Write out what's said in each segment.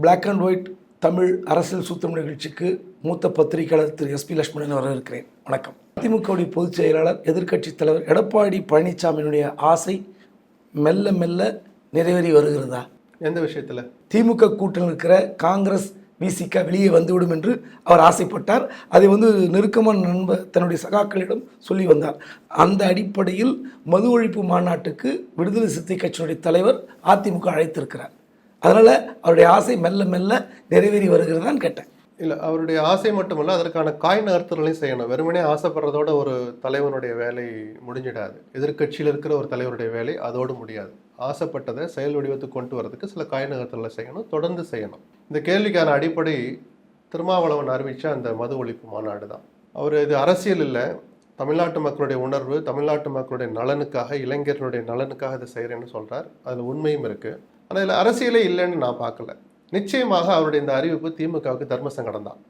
Black and white Tamil அரசியல் சூத்திரம் நிகழ்ச்சிக்கு மூத்த பத்திரிகையாளர் திரு எஸ்பி லட்சுமணன் வரவேற்கிறேன் வணக்கம். அதிமுகவுடைய பொதுச் செயலாளர் எதிர்க்கட்சித் தலைவர் எடப்பாடி பழனிசாமியினுடைய ஆசை மெல்ல மெல்ல நிறைவேறி வருகிறதா? எந்த விஷயத்துல? திமுக கூட்டணியில் இருக்கிற காங்கிரஸ் விசிக வெளியே வந்துவிடும் என்று அவர் ஆசைப்பட்டார். அதை வந்து நெருக்கமான நண்பர் தன்னுடைய சகாக்களிடம் சொல்லி வந்தார். அந்த அடிப்படையில் மது ஒழிப்பு மாநாட்டுக்கு விடுதலை சிறுத்தை கட்சியினுடைய தலைவர் அதிமுக அழைத்திருக்கிறார். அதனால் அவருடைய ஆசை மெல்ல மெல்ல நிறைவேறி வருகிறதான்னு கேட்டேன். இல்லை அவருடைய ஆசை மட்டுமல்ல அதற்கான காய் நகர்த்தலையும் செய்யணும். வெறுமனே ஆசைப்படுறதோட ஒரு தலைவனுடைய வேலை முடிஞ்சிடாது. எதிர்க்கட்சியில் இருக்கிற ஒரு தலைவருடைய வேலை அதோடு முடியாது. ஆசைப்பட்டதை செயல் வடிவத்துக்கு கொண்டு வரதுக்கு சில காய் நகர்த்தலை செய்யணும் தொடர்ந்து செய்யணும். இந்த கேள்விக்கான அடிப்படை திருமாவளவன் அறிவித்த அந்த மது ஒழிப்பு மாநாடு தான். அவர் இது அரசியல் இல்லை. தமிழ்நாட்டு மக்களுடைய உணர்வு தமிழ்நாட்டு மக்களுடைய நலனுக்காக இளைஞர்களுடைய நலனுக்காக இதை செய்கிறேன்னு சொல்கிறார் அதில் உண்மையும் இருக்குது ஆனால் இதில் அரசியலே இல்லைன்னு நான் பார்க்கல. நிச்சயமாக அவருடைய இந்த அறிவிப்பு திமுகவுக்கு தர்ம சங்கடம் தான்.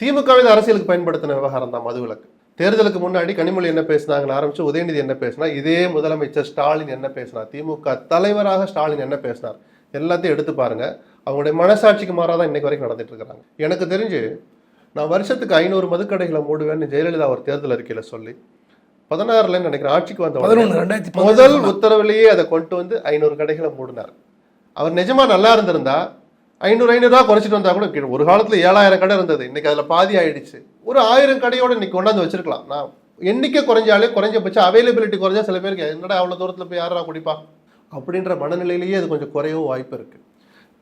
திமுகவை அரசியலுக்கு பயன்படுத்தின விவகாரம் தான் மதுவிலக்கு தேர்தலுக்கு முன்னாடி கனிமொழி என்ன பேசினாங்கன்னு ஆரம்பிச்சு உதயநிதி என்ன பேசினா இதே முதலமைச்சர் ஸ்டாலின் என்ன பேசினார் திமுக தலைவராக ஸ்டாலின் என்ன பேசினார் எல்லாத்தையும் எடுத்து பாருங்க. அவங்களுடைய மனசாட்சிக்கு மாறாதான் இன்னைக்கு வரைக்கும் நடந்துட்டு இருக்காங்க எனக்கு தெரிஞ்சு நான் வருஷத்துக்கு ஐநூறு மதுக்கடைகளை மூடுவேன்னு ஜெயலலிதா ஒரு தேர்தல் அறிக்கையில சொல்லி பதினாறுல நினைக்கிறேன் ஆட்சிக்கு வந்த முதல் உத்தரவிலேயே அதை கொண்டு வந்து ஐநூறு கடைகளை மூடினார். அவர் நிஜமாக நல்லா இருந்திருந்தா ஐநூறு ஐநூறுரூவா குறைச்சிட்டு வந்தால் கூட ஒரு காலத்தில் ஏழாயிரம் கடை இருந்தது. இன்றைக்கி அதில் பாதி ஆயிடுச்சு. ஒரு ஆயிரம் கடையோடு இன்றைக்கி கொண்டாந்து வச்சிருக்கலாம். நான் எண்ணிக்கை குறைஞ்சாலே குறைஞ்சபட்சம் அவைலபிலிட்டி குறைஞ்சா சில பேருக்கு என்னடா அவ்வளோ தூரத்தில் போய் யாரா குடிப்பா? அப்படின்ற மனநிலையிலேயே அது கொஞ்சம் குறையவும் வாய்ப்பு இருக்குது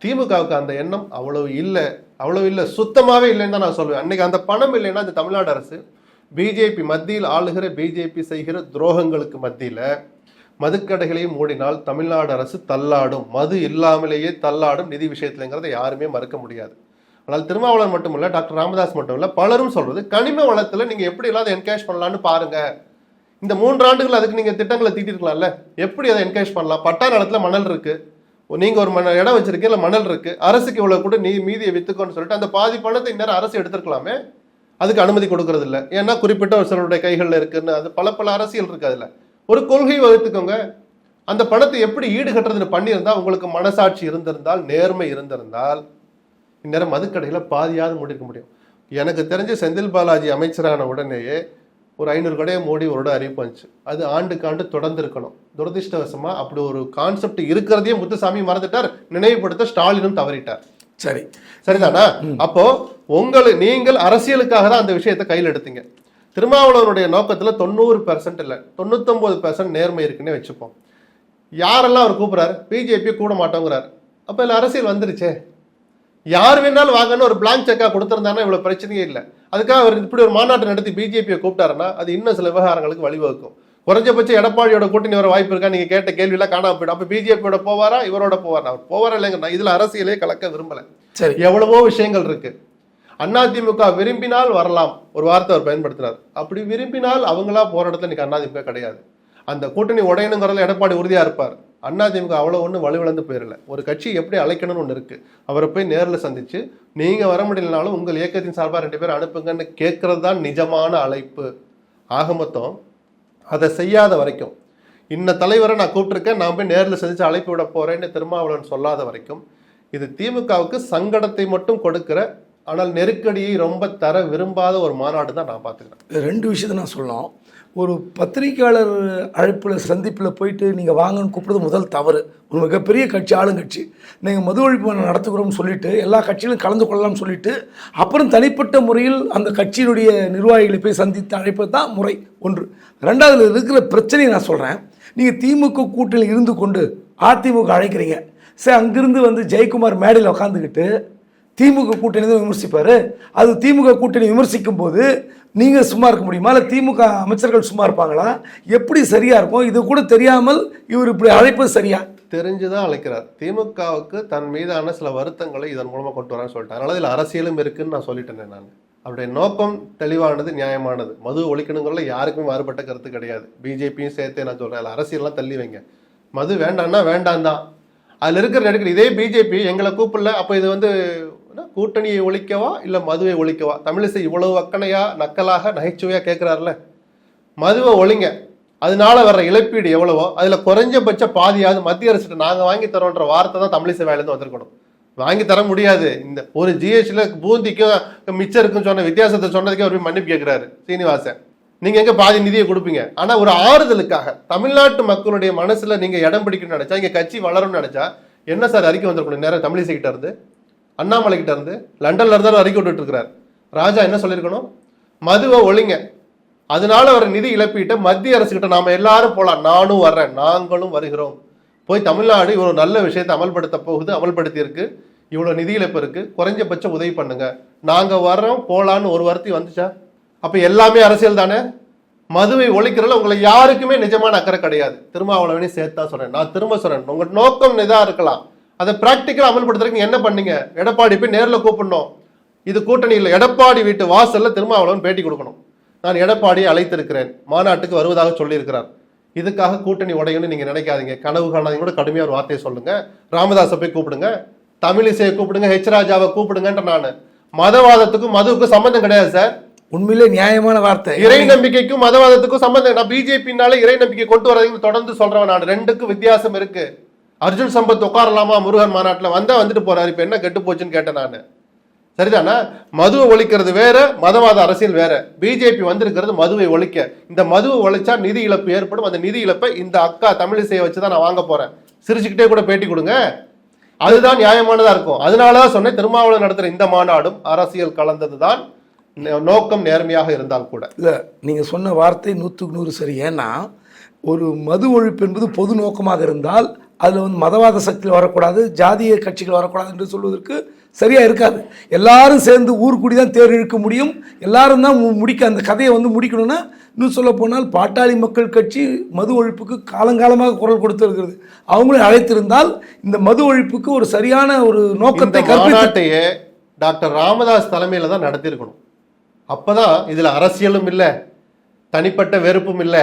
திமுகவுக்கு அந்த எண்ணம் அவ்வளவு இல்லை. அவ்வளவு இல்லை. சுத்தமாகவே இல்லைன்னு தான் நான் சொல்லுவேன் அன்றைக்கி அந்த பணம் இல்லைன்னா இந்த தமிழ்நாடு அரசு பிஜேபி மத்தியில் ஆளுகிற பிஜேபி செய்கிற துரோகங்களுக்கு மத்தியில் மதுக்கடைகளையும் மூடினால் தமிழ்நாடு அரசு தள்ளாடும். மது இல்லாமலேயே தள்ளாடும் நிதி விஷயத்துலங்கிறத யாருமே மறுக்க முடியாது. ஆனால் திருமாவளவன் மட்டுமல்ல டாக்டர் ராமதாஸ் மட்டும் இல்லை பலரும் சொல்றது கனிம வளத்தில் நீங்கள் எப்படி இல்லாத என்கரேஜ் பண்ணலாம்னு பாருங்க. இந்த மூன்று ஆண்டுகள் அதுக்கு நீங்கள் திட்டங்களை தீட்டிருக்கலாம்ல. எப்படி அதை என்கரேஜ் பண்ணலாம்? பட்டா நிலத்தில் மணல் இருக்கு. நீங்கள் ஒரு மண இடம் வச்சிருக்கீங்க மணல் இருக்கு. அரசுக்கு இவ்வளோ கூட நீ மீதியை வித்துக்கோன்னு சொல்லிட்டு அந்த பாதி பணத்தை இந்நேரம் அரசு எடுத்துருக்கலாமே? அதுக்கு அனுமதி கொடுக்கறது இல்ல ஏன்னா குறிப்பிட்ட ஒரு சிலருடைய கைகளில் இருக்குன்னு அது பல பல அரசியல் இருக்கு அதில். ஒரு கொள்கை வகுத்துக்கோங்க. அந்த பணத்தை எப்படி ஈடுகட்டுறதுன்னு பண்ணியிருந்தா உங்களுக்கு மனசாட்சி இருந்திருந்தால் நேர்மை இருந்திருந்தால் இந்நேரம் மதுக்கடையில் பாதியாவது மூடிருக்க முடியும். எனக்கு தெரிஞ்ச செந்தில் பாலாஜி அமைச்சரான உடனேயே ஒரு ஐநூறு கடையை மூடி ஒரு இடம் அறிவிப்பு வந்துச்சு அது ஆண்டுக்கு ஆண்டு தொடர்ந்து இருக்கணும் துரதிர்ஷ்டவசமா அப்படி ஒரு கான்செப்ட் இருக்கிறதையே முத்துசாமி மறந்துட்டார். நினைவுபடுத்த ஸ்டாலினும் தவறிட்டார். சரி. சரிதானா? அப்போ உங்களை நீங்கள் அரசியலுக்காக தான் அந்த விஷயத்தை கையில் எடுத்தீங்க. திருமாவளவனுடைய நோக்கத்துல தொண்ணூறு பெர்சன்ட் இல்லை. தொண்ணூத்தொன்பது பெர்சன்ட் நேர்மை இருக்குன்னே வச்சுப்போம். யாரெல்லாம் அவர் கூப்பிடுறாரு? பிஜேபி கூட மாட்டோங்கிறாரு. அப்ப இதுல அரசியல் வந்துருச்சே. யார் வேணாலும் வாங்கன்னு ஒரு பிளாங்க் செக்கா கொடுத்திருந்தாங்கன்னா இவ்வளவு பிரச்சனையே இல்லை. அதுக்காக அவர் இப்படி ஒரு மாநாட்டை நடத்தி பிஜேபியை கூப்பிட்டாருன்னா அது இன்னும் சில விவகாரங்களுக்கு வழிவகுக்கும். குறைஞ்சபட்சம் எடப்பாடியோட கூட்டணி வர வாய்ப்பு இருக்கா? நீங்க கேட்ட கேள்வியெல்லாம் காணாம போயிடும். அப்ப பிஜேபியோட போவாரா? இவரோட போவாரா? அவர் போவாரா இல்லைங்க நான் இதுல அரசியலே கலக்க விரும்பல. சரி. எவ்வளவோ விஷயங்கள் இருக்கு. அதிமுக விரும்பினால் வரலாம். ஒரு வார்த்தை அவர் பயன்படுத்தினார். அப்படி விரும்பினால் அவங்களா போற இடத்துல இன்னைக்கு அதிமுக கிடையாது. அந்த கூட்டணி உடையணுங்கிறதுல எடப்பாடி உறுதியா இருப்பார். அதிமுக அவ்வளோ ஒன்றும் வலுவிழந்து போயிடல ஒரு கட்சி எப்படி அழைக்கணும்னு ஒன்று இருக்குது அவரை போய் நேரில் சந்தித்து நீங்கள் வர முடியலனாலும் உங்கள் இயக்கத்தின் சார்பாக ரெண்டு பேர் அனுப்புங்கன்னு கேட்குறது தான் நிஜமான அழைப்பு. ஆக மொத்தம் அதை செய்யாத வரைக்கும் இன்ன தலைவரை நான் கூப்பிட்டுருக்கேன் நான் போய் நேரில் சந்தித்து அழைப்பு விட போகிறேன்னு திருமாவளவன் சொல்லாத வரைக்கும் இது திமுகவுக்கு சங்கடத்தை மட்டும் கொடுக்கிற ஆனால் நெருக்கடியை ரொம்ப தர விரும்பாத ஒரு மாநாடு தான் நான் பார்த்துக்கிறேன். ரெண்டு விஷயத்தை நான் சொல்லலாம். ஒரு பத்திரிக்கையாளர் அழைப்பில் சந்திப்பில் போயிட்டு நீங்கள் வாங்கன்னு கூப்பிடுறது முதல் தவறு. ஒரு மிகப்பெரிய கட்சி ஆளுங்கட்சி. நீங்கள் மது ஒழிப்பு நடத்துகிறோம்னு சொல்லிட்டு எல்லா கட்சியிலும் கலந்து கொள்ளலாம்னு சொல்லிட்டு அப்புறம் தனிப்பட்ட முறையில் அந்த கட்சியினுடைய நிர்வாகிகளை போய் சந்தித்து அழைப்பது தான் முறை ஒன்று. ரெண்டாவது இருக்கிற பிரச்சனையை நான் சொல்கிறேன் நீங்கள் திமுக கூட்டணியில் இருந்து கொண்டு அதிமுக அழைக்கிறீங்க. சரி அங்கிருந்து வந்து ஜெயக்குமார் மேடையில் உட்காந்துக்கிட்டு திமுக கூட்டணி தான் விமர்சிப்பார். அது திமுக கூட்டணி விமர்சிக்கும் போது நீங்கள் சும்மா இருக்க முடியுமா? இல்லை திமுக அமைச்சர்கள் சும்மா இருப்பாங்களா? எப்படி சரியாக இருக்கும்? இது கூட தெரியாமல் இவர் இப்படி அழைப்பது சரியா? தெரிஞ்சுதான் அழைக்கிறார். திமுகவுக்கு தன் மீதான சில வருத்தங்களை இதன் மூலமாக கொண்டு வரான்னு சொல்லிட்டார். அதனால இதில் அரசியலும் இருக்குன்னு நான் சொல்லிட்டேன் நான். அவருடைய நோக்கம் தெளிவானது நியாயமானது. மது ஒழிக்கணுங்கிறதுல யாருக்குமே மாறுபட்ட கருத்து கிடையாது. பிஜேபியும் சேர்த்தே நான் சொல்கிறேன் அதில் அரசியல்லாம் தள்ளி வைங்க. மது வேண்டான்னா வேண்டாம் தான் அதில் இருக்கிற நடிக்கிற இதே பிஜேபி எங்களை கூப்பிடல அப்போ இது வந்து கூட்டணியை ஒழிக்கவா? இல்லை மதுவை ஒழிக்கவா? தமிழிசை இவ்வளவு அக்கனையா நக்கலாக நகைச்சுவையாக கேட்குறாருல மதுவை ஒழிங்க. அதனால வர்ற இழப்பீடு எவ்வளவோ அதில் குறைஞ்சபட்ச பாதியாவது மத்திய அரசுக்கு நாங்கள் வாங்கி தரோன்ற வார்த்தை தான் தமிழிசை வாயிலிருந்து வந்திருக்கணும். வாங்கி தர முடியாது. இந்த ஒரு ஜிஎஸ்டியில் பூந்திக்கும் மிச்சருக்கும் சொன்ன வித்தியாசத்தை சொன்னதுக்கே அவர் போய் மன்னிப்பு கேட்குறாரு சீனிவாசன். நீங்கள் எங்கே பாதி நிதியை கொடுப்பீங்க? ஆனால் ஒரு ஆறுதலுக்காக தமிழ்நாட்டு மக்களுடைய மனசில் நீங்கள் இடம் பிடிக்கணும்னு நினச்சா இங்கே கட்சி வளரும்னு நினச்சா என்ன சார் அறிக்கை வந்திருக்கணும்? நேரம் தமிழிசை கிட்ட இருந்து. அண்ணாமலை கிட்ட இருந்து லண்டன்ல இருந்தாலும் அறிக்கை விட்டுட்டு இருக்கிறார் ராஜா என்ன சொல்லியிருக்கணும்? மதுவை ஒழிங்க. அதனால வர நிதி இழப்பீட்டை மத்திய அரசு கிட்ட நாம எல்லாரும் போலாம். நானும் வர்றேன். நாங்களும் வருகிறோம். போய் தமிழ்நாடு இவ்வளவு நல்ல விஷயத்தை அமல்படுத்த போகுது அமல்படுத்தி இருக்கு. இவ்வளவு நிதி இழப்பு இருக்கு. குறைஞ்சபட்சம் உதவி பண்ணுங்க. நாங்க வர்றோம் போலான்னு ஒரு வார்த்தை வந்துச்சா? அப்ப எல்லாமே அரசியல் தானே? மதுவை ஒழிக்கிறதுல உங்களை யாருக்குமே நிஜமான அக்கறை கிடையாது. திருமாவளவனே சேர்த்தா சொல்றேன் நான் திரும்ப சொல்றேன் உங்க நோக்கம் இதா இருக்கலாம். அதை பிராக்டிக்கலா அமல்படுத்துறதுக்கு என்ன பண்ணீங்க? எடப்பாடி போய் நேர்ல கூப்பிடணும். இது கூட்டணி இல்லை. எடப்பாடி வீட்டு வாசல்ல திருமாவளவன் பேட்டி கொடுக்கணும். நான் எடப்பாடியை அழைத்திருக்கிறேன். மாநாட்டுக்கு வருவதாக சொல்லியிருக்கிறார். இதுக்காக கூட்டணி உடையும்னு நீங்க நினைக்காதீங்க. கனவு காணாதீங்க. கூட கடுமையா ஒரு வார்த்தையை சொல்லுங்க. ராமதாஸை போய் கூப்பிடுங்க. தமிழிசையை கூப்பிடுங்க. ஹெச் ராஜாவை கூப்பிடுங்கன்ற நான். மதவாதத்துக்கும் மதுவுக்கும் சம்பந்தம் கிடையாது சார். உண்மையிலே நியாயமான வார்த்தை. இறை நம்பிக்கைக்கும் மதவாதத்துக்கும் சம்பந்தம் நான் பிஜேபினால இறை நம்பிக்கை கொண்டு வரதுன்னு தொடர்ந்து சொல்றவன் நான். ரெண்டுக்கும் வித்தியாசம் இருக்கு. அர்ஜுன் சம்பத் உட்காரலாமா? முருகன் மாநாட்டில் வந்தால் வந்துட்டு போகிறாரு இப்போ என்ன கெட்டு போச்சுன்னு கேட்டேன் நான். சரிதானா? மதுவை ஒழிக்கிறது வேற மதவாத அரசியல் வேற. பிஜேபி வந்திருக்கிறது மதுவை ஒழிக்க. இந்த மதுவை ஒழிச்சா நிதி இழப்பு ஏற்படும். அந்த நிதி இழப்பை இந்த அக்கா தமிழிசையை வச்சு தான் நான் வாங்க போறேன். சிரிச்சுக்கிட்டே கூட பேட்டி கொடுங்க. அதுதான் நியாயமானதா இருக்கும். அதனாலதான் சொன்னேன் திருமாவளவன் நடத்துற இந்த மாநாடும் அரசியல் கலந்ததுதான் நே- நோக்கம் நேர்மையாக இருந்தால் கூட. இல்லை நீங்கள் சொன்ன வார்த்தை நூற்றுக்கு நூறு சரி. ஏன்னா ஒரு மது ஒழிப்பு என்பது பொது நோக்கமாக இருந்தால் அதில் வந்து மதவாத சக்தியில் வரக்கூடாது ஜாதிய கட்சிகள் வரக்கூடாது என்று சொல்வதற்கு சரியாக இருக்காது. எல்லாரும் சேர்ந்து ஊர்க்குடி தான் தேர் இழுக்க முடியும். எல்லாரும் தான் முடிக்க அந்த கதையை வந்து முடிக்கணும்னா இன்னும் சொல்ல போனால் பாட்டாளி மக்கள் கட்சி மது ஒழிப்புக்கு காலங்காலமாக குரல் கொடுத்திருக்கிறது அவங்களும் அழைத்திருந்தால் இந்த மது ஒழிப்புக்கு ஒரு சரியான ஒரு நோக்கத்தை கற்பித்து மாநாட்டையே டாக்டர் ராமதாஸ் தலைமையில தான் நடத்தியிருக்கணும். அப்பதான் இதுல அரசியலும் இல்ல தனிப்பட்ட வெறுப்பும் இல்ல.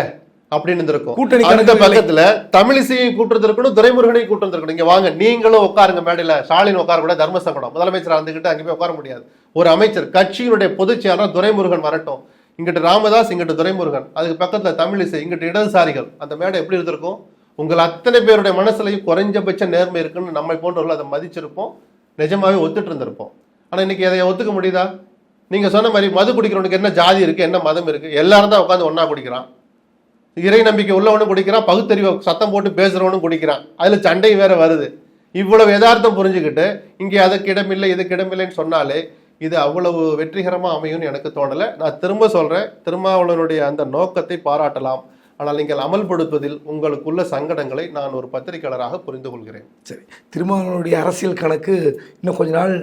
அப்படின்னு இருந்திருக்கும். கூட்டணி அந்த. பக்கத்துல தமிழிசையும் கூட்டு இருக்கணும் துரைமுருகனையும் கூட்டு இருக்கணும் இங்க வாங்க நீங்களும் உட்காருங்க மேடையில. ஸ்டாலின் உட்கார கூட தர்ம சங்கடம் முதலமைச்சர் வந்துகிட்டு அங்கே போய் உட்கார முடியாது. ஒரு அமைச்சர் கட்சியினுடைய பொதுச் செயலாளர் துரைமுருகன் வரட்டும். இங்கிட்டு ராமதாஸ் இங்கிட்டு துரைமுருகன். அதுக்கு பக்கத்துல தமிழிசை இங்கிட்டு இடதுசாரிகள். அந்த மேடை எப்படி இருந்திருக்கும்? உங்கள் அத்தனை பேருடைய மனசுலையும் குறைஞ்சபட்ச நேர்மை இருக்குன்னு நம்மை போன்றவர்கள் அதை மதிச்சிருப்போம். நிஜமாவே ஒத்துட்டு இருந்திருப்போம். ஆனா இன்னைக்கு அதை ஒத்துக்க முடியுதா? நீங்க சொன்ன மாதிரி மது குடிக்கிறவனுக்கு என்ன ஜாதி இருக்கு என்ன மதம் இருக்கு? எல்லாரும் தான் உட்காந்து ஒண்ணா குடிக்கிறான். இறை நம்பிக்கை உள்ளவனும் குடிக்கிறான் பகுத்தறிவு சத்தம் போட்டு பேசுறவனும் குடிக்கிறான். அதுல சண்டை வேற வருது. இவ்வளவு யதார்த்தம் புரிஞ்சுக்கிட்டு இங்கே அதுக்கு இடமில்லை இதுக்கு இடமில்லைன்னு சொன்னாலே இது அவ்வளவு வெற்றிகரமா அமையும்னு எனக்கு தோணல. நான் திரும்ப சொல்றேன் திருமாவளவனுடைய அந்த நோக்கத்தை பாராட்டலாம். ஆனால் நீங்கள் அமல்படுத்துவதில் உங்களுக்குள்ள சங்கடங்களை நான் ஒரு பத்திரிகையாளராக புரிந்து கொள்கிறேன். சரி. திருமாவளவனுடைய அரசியல் கணக்கு இன்னும் கொஞ்ச நாள்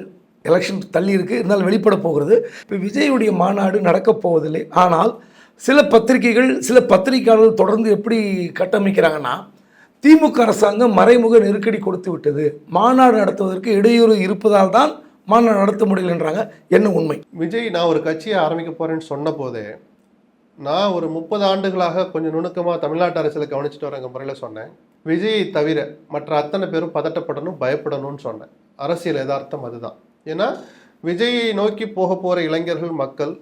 எலெக்ஷன் தள்ளி இருக்கு. இருந்தாலும் வெளிப்பட போகிறது. இப்போ விஜயுடைய மாநாடு நடக்கப் போவதில்லை. ஆனால் சில பத்திரிகைகள் சில பத்திரிகையாளர்கள் தொடர்ந்து எப்படி கட்டமைக்கிறாங்கன்னா திமுக அரசாங்கம் மறைமுக நெருக்கடி கொடுத்து விட்டது. மாநாடு நடத்துவதற்கு இடையூறு இருப்பதால் தான் மாநாடு நடத்த முடியலன்றாங்க என்ன உண்மை? விஜய் நான் ஒரு கட்சியை ஆரம்பிக்க போறேன்னு சொன்ன போதே நான் ஒரு முப்பது ஆண்டுகளாக கொஞ்சம் நுணுக்கமாக தமிழ்நாட்டு அரசியலை கவனிச்சுட்டு வரங்க முறையில் சொன்னேன். விஜயை தவிர மற்ற அத்தனை பேரும் பதட்டப்படணும் பயப்படணும்னு சொன்னேன். அரசியல் யதார்த்தம் அதுதான். ஏன்னா விஜயை நோக்கி போக போகிற இளைஞர்கள் மக்கள்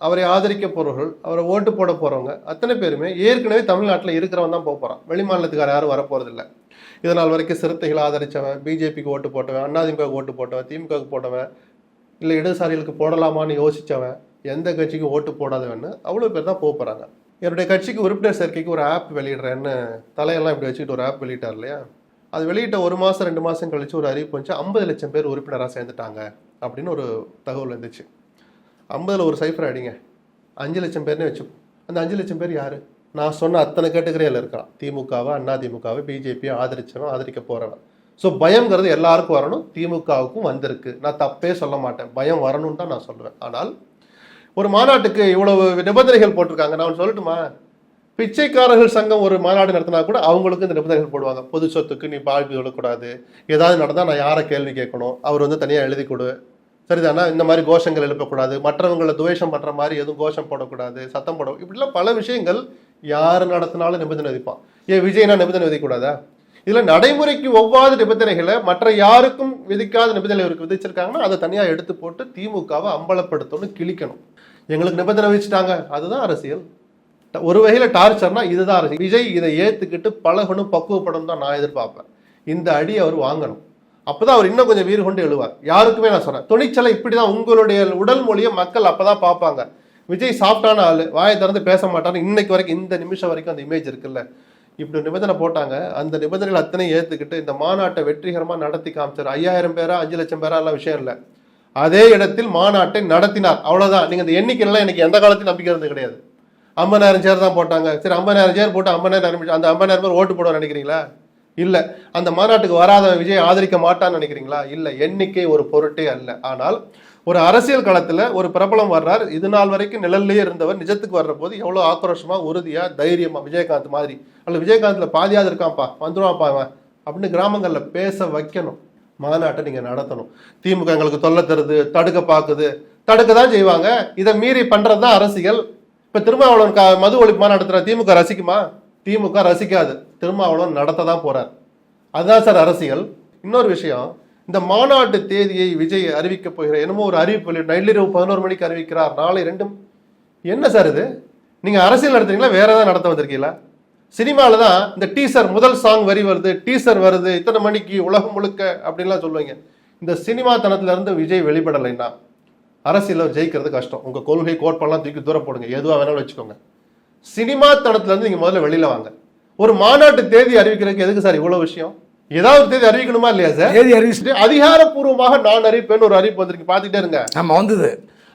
அவரை ஆதரிக்க போறவர்கள் அவரை ஓட்டு போட போறவங்க அத்தனை பேருமே ஏற்கனவே தமிழ்நாட்டில் இருக்கிறவன் தான் போக போறான். வெளிமாநிலத்துக்கார யாரும் வரப்போறதில்ல. இதனால் வரைக்கும் சிறுத்தைகளை ஆதரிச்சவன் பிஜேபிக்கு ஓட்டு போட்டவன் அதிமுக ஓட்டு போட்டவன் திமுகவுக்கு போட்டவன் இல்லை இடதுசாரிகளுக்கு போடலாமான்னு யோசிச்சவன் எந்த கட்சிக்கும் ஓட்டு போடாதவன்னு அவ்வளோ பேர் தான் போக போகிறாங்க என்னுடைய கட்சிக்கு உறுப்பினர் சேர்க்கைக்கு ஒரு ஆப் வெளியிடுறேன்னு தலையெல்லாம் இப்படி வச்சுக்கிட்டு ஒரு ஆப் வெளியிட்டார் இல்லையா? அது வெளியிட்ட ஒரு மாதம் ரெண்டு மாதம் கழிச்சு ஒரு அறிவிப்பு வந்துச்சு. ஐம்பது லட்சம் பேர் உறுப்பினராக சேர்ந்துட்டாங்க அப்படின்னு ஒரு தகவல் வந்துச்சு. ஐம்பதில் ஒரு சைஃபர் அடிங்க. அஞ்சு லட்சம் பேர்னே வச்சு அந்த அஞ்சு லட்சம் பேர் யார்? நான் சொன்ன அத்தனை கேட்டகரியில் இருக்கான் திமுகவை அண்ணா திமுகவை பிஜேபியை ஆதரிச்சவன் ஆதரிக்க போகிறவன் ஸோ பயங்கிறது எல்லாருக்கும் வரணும். திமுகவுக்கும் வந்திருக்கு. நான் தப்பே சொல்ல மாட்டேன். பயம் வரணும்னு தான் நான் சொல்லுவேன் ஆனால் ஒரு மாநாட்டுக்கு இவ்வளவு நிபந்தனைகள் போட்டிருக்காங்க. நான் சொல்லட்டுமா? பிச்சைக்காரர்கள் சங்கம் ஒரு மாநாடு நடத்தினா கூட அவங்களுக்கு இந்த நிபந்தனைகள் போடுவாங்க. பொது சொத்துக்கு நீ பாழ்வி விடக்கூடாது ஏதாவது நடந்தால் நான் யாரை கேள்வி கேட்கணும்? அவர் வந்து தனியாக எழுதி கொடு. சரிதானா? இந்த மாதிரி கோஷங்கள் எழுப்பக்கூடாது. மற்றவங்களை துவேஷம் பண்ற மாதிரி எதுவும் கோஷம் போடக்கூடாது. சத்தம் போட இப்படிலாம் பல விஷயங்கள் யார் நடத்தினாலும் நிபந்தனை விதிப்பான். ஏன் விஜய்னா நிபந்தனை விதிக்கூடாதா இதுல நடைமுறைக்கு ஒவ்வாத நிபந்தனைகளை மற்ற யாருக்கும் விதிக்காத நிபந்தனை இவருக்கு விதிச்சிருக்காங்கன்னா அதை தனியா எடுத்து போட்டு திமுகவை அம்பலப்படுத்தணும் கிழிக்கணும். எங்களுக்கு நிபந்தனை விதிச்சிட்டாங்க. அதுதான் அரசியல். ட- ஒரு வகையில டார்ச்சர்னா இதுதான் அரசியல். விஜய் இதை ஏத்துக்கிட்டு பழகணும் பக்குவப்படணும் தான் நான் எதிர்பார்ப்பேன். இந்த அடி அவர் வாங்கணும். அப்பதான் அவர் இன்னும் கொஞ்சம் வீறு கொண்டு எழுவார். யாருக்குமே நான் சொன்னேன் துணிச்சலை இப்படிதான் உங்களுடைய உடல் மொழியை மக்கள் அப்பதான் பார்ப்பாங்க. விஜய் சாஃப்டான ஆளு. வாயை திறந்து பேச மாட்டாரு இன்னைக்கு வரைக்கும் இந்த நிமிஷம் வரைக்கும் அந்த இமேஜ் இருக்குல்ல. இப்படி நிபந்தனை போட்டாங்க. அந்த நிபந்தனைகள் அத்தனை ஏத்துக்கிட்டு இந்த மாநாட்டை வெற்றிகரமா நடத்தி காமிச்சார். ஐயாயிரம் பேரா அஞ்சு லட்சம் பேரா எல்லாம் விஷயம் இல்லை. அதே இடத்தில் மாநாட்டை நடத்தினார். அவ்வளவுதான். நீங்க இந்த எண்ணிக்கைலாம் எனக்கு எந்த காலத்தையும் நம்பிக்கை இருந்தது கிடையாது. ஐம்பதாயிரம் சேர் தான் போட்டாங்க. சரி ஐம்பதாயிரம் சேர் போட்டு ஐம்பதாயிரம் அந்த ஐம்பதாயிரம் பேர் ஓட்டு போடுவோம் நினைக்கிறீங்களா? இல்லை. அந்த மாநாட்டுக்கு வராத விஜய் ஆதரிக்க மாட்டான்னு நினைக்கிறீங்களா? இல்லை எண்ணிக்கை ஒரு பொருட்டே அல்ல. ஆனால் ஒரு அரசியல் களத்தில் ஒரு பிரபலம் வர்றார். இது நாள் வரைக்கும் நிழல்லையே இருந்தவர். நிஜத்துக்கு வர்ற போது எவ்வளோ ஆக்ரோஷமாக உறுதியாக தைரியமாக விஜயகாந்த் மாதிரி. அல்ல விஜயகாந்தில் பாதியாவது இருக்கான்ப்பா. வந்துருவான்ப்பா அவன் அப்படின்னு கிராமங்களில் பேச வைக்கணும். மாநாட்டை நீங்கள் நடத்தணும். திமுக எங்களுக்கு தொல்லை தருது தடுக்க பார்க்குது தடுக்க தான் செய்வாங்க. இதை மீறி பண்ணுறது தான் அரசியல். இப்போ திருமாவளவன் க- மது ஒழிப்பு மாநாடு திமுக ரசிக்குமா? திமுக ரசிக்காது. திருமாவளவன் நடத்த தான் போறார். அதுதான் சார் அரசியல். இன்னொரு விஷயம் இந்த மாநாட்டு தேதியை விஜய் அறிவிக்க போகிற என்னமோ ஒரு அறிவிப்பு நள்ளிரவு பதினோரு மணிக்கு அறிவிக்கிறார். நாளை ரெண்டும். என்ன சார் இது? நீங்க அரசியல் நடத்துறீங்களா? வேற ஏதாவது நடத்த வந்திருக்கீங்களா? சினிமாவில் தான் இந்த டீசர் முதல் சாங் வரி வருது டீசர் வருது இத்தனை மணிக்கு உலகம் முழுக்க அப்படின்லாம் சொல்லுவீங்க. இந்த சினிமா தனத்திலிருந்து விஜய் வெளிப்படலைன்னா அரசியலில் ஜெயிக்கிறது கஷ்டம். உங்கள் கொள்கை கோட்பாடெல்லாம் தூக்கி தூரம் போடுங்க. எதுவாக வேணாலும் வச்சுக்கோங்க. சினிமா தனத்துல இருந்து நீங்க முதல்ல வெளியில வாங்க. ஒரு மாநாட்டு தேதி அறிவிக்கிறதுக்கு எதுக்கு சார் இவ்வளவு விஷயம்? ஏதாவது தேதி அறிவிக்கணுமா இல்லையா சார்? தேதி அறிவிச்சு அதிகாரப்பூர்வமாக நான் அறிவிப்பேன்னு ஒரு அறிவிப்பு வந்திருக்கு. பாத்துட்டே இருங்க. நம்ம வந்தது.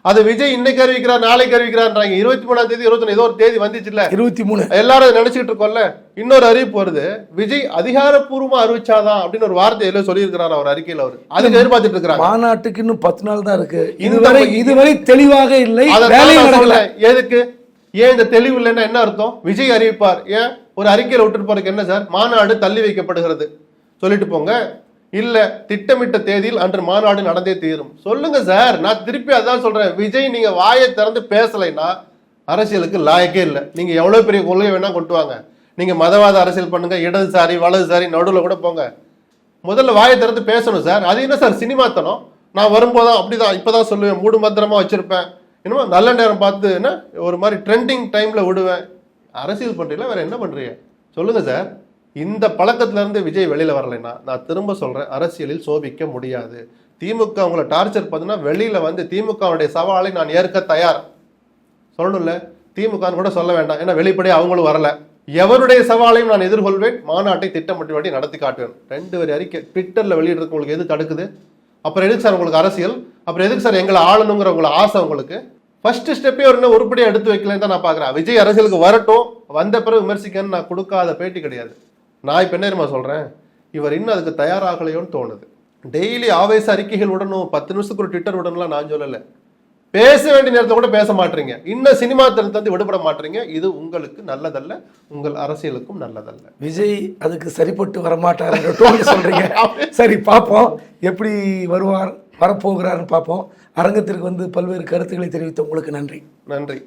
அது விஜய் இன்னைக்கு அறிவிக்கிறார் நாளைக்கு அறிவிக்கிறான்றாங்க இருபத்தி மூணாம் தேதி இருபத்தி ஏதோ ஒரு தேதி வந்துச்சுல்ல. இருபத்தி மூணு. எல்லாரும் நினைச்சிட்டு இருக்கோம்ல. இன்னொரு அறிவிப்பு வருது. விஜய் அதிகாரப்பூர்வமா அறிவிச்சாதான் அப்படின்னு ஒரு வார்த்தையில சொல்லியிருக்கிறார் அவர் அறிக்கையில அவர். அதுக்கு எதிர்பார்த்துட்டு இருக்கிறாங்க மாநாட்டுக்கு இன்னும் பத்து நாள் தான் இருக்கு. இதுவரை இதுவரை தெளிவாக இல்லை. எதுக்கு? ஏன் இந்த தெளிவு இல்லைன்னா என்ன அர்த்தம்? விஜய் அறிவிப்பார். ஏன்? ஒரு அறிக்கையில் விட்டுட்டு என்ன சார்? மாநாடு தள்ளி வைக்கப்படுகிறது. சொல்லிட்டு போங்க. இல்ல திட்டமிட்ட தேதியில் அன்று மாநாடு நடந்தே தீரும். சொல்லுங்க சார். நான் திருப்பி அதான் சொல்றேன். விஜய் நீங்க வாயை திறந்து பேசலைன்னா அரசியலுக்கு லாயக்கே இல்லை. நீங்க எவ்வளவு பெரிய கொள்கை வேணா கொண்டு வாங்க. நீங்க மதவாத அரசியல் பண்ணுங்க. இடதுசாரி வலதுசாரி நடுவில் கூட போங்க. முதல்ல வாயை திறந்து பேசணும் சார். அது என்ன சார்? சினிமாத்தனம் நான் வரும்போதான் அப்படிதான் இப்பதான் சொல்லுவேன். மூடு மந்திரமா வச்சிருப்பேன். என்னமோ நல்ல நேரம் பார்த்துன்னா ஒரு மாதிரி ட்ரெண்டிங் டைமில் விடுவேன். அரசியல் பண்றீங்களா? வேறு என்ன பண்ணுறீங்க சொல்லுங்கள் சார் இந்த பழக்கத்துலேருந்து விஜய் வெளியில் வரலைன்னா நான் திரும்ப சொல்கிறேன் அரசியலில் சோபிக்க முடியாது. திமுக உங்களை டார்ச்சர் பார்த்தீங்கன்னா வெளியில் வந்து திமுகவுடைய சவாலை நான் ஏற்க தயார். சொல்லணும்ல? திமுகன்னு கூட சொல்ல வேண்டாம். ஏன்னா வெளிப்படையாக அவங்களும் வரல. எவருடைய சவாலையும் நான் எதிர்கொள்வேன்? மாநாட்டை திட்டமிட்டபடி நடத்தி காட்டுவேன். ரெண்டு வரி அறிக்கை ட்விட்டரில் வெளியிடுறதுக்கு உங்களுக்கு எது தடுக்குது அப்புறம் எதுக்கு சார் உங்களுக்கு அரசியல்? அப்புறம் எதுக்கு சார் எங்களை ஆளணுங்கிற உங்களை ஆசை உங்களுக்கு? ஃபர்ஸ்ட் ஸ்டெப்பே ஒரு இன்னும் உருப்படியாக எடுத்து வைக்கலன்னு தான் நான் பார்க்குறேன் விஜய் அரசியலுக்கு வரட்டும் வந்த பிறகு விமர்சிக்கன்னு நான் கொடுக்காத பேட்டி கிடையாது. நான் இப்போ என்ன சொல்கிறேன் இவர் இன்னும் அதுக்கு தயாராகலையோன்னு தோணுது. டெய்லி ஆவேச அறிக்கைகள் விடணும் பத்து நிமிஷத்துக்கு ஒரு ட்விட்டர் விடணும்லாம் நான் சொல்லலை. பேச வேண்டிய நேரத்தில் கூட பேச மாட்டீங்க. இன்னும் சினிமா தரத்து விடுபட மாட்டீங்க. இது உங்களுக்கு நல்லதல்ல உங்கள் அரசியலுக்கும் நல்லதல்ல. விஜய் அதுக்கு சரிப்பட்டு வரமாட்டார் சொல்றீங்க. சரி பார்ப்போம். எப்படி வருவார் வரப்போகிறார்னு பார்ப்போம். அரங்கத்திற்கு வந்து பல்வேறு கருத்துக்களை தெரிவித்த உங்களுக்கு நன்றி. நன்றி.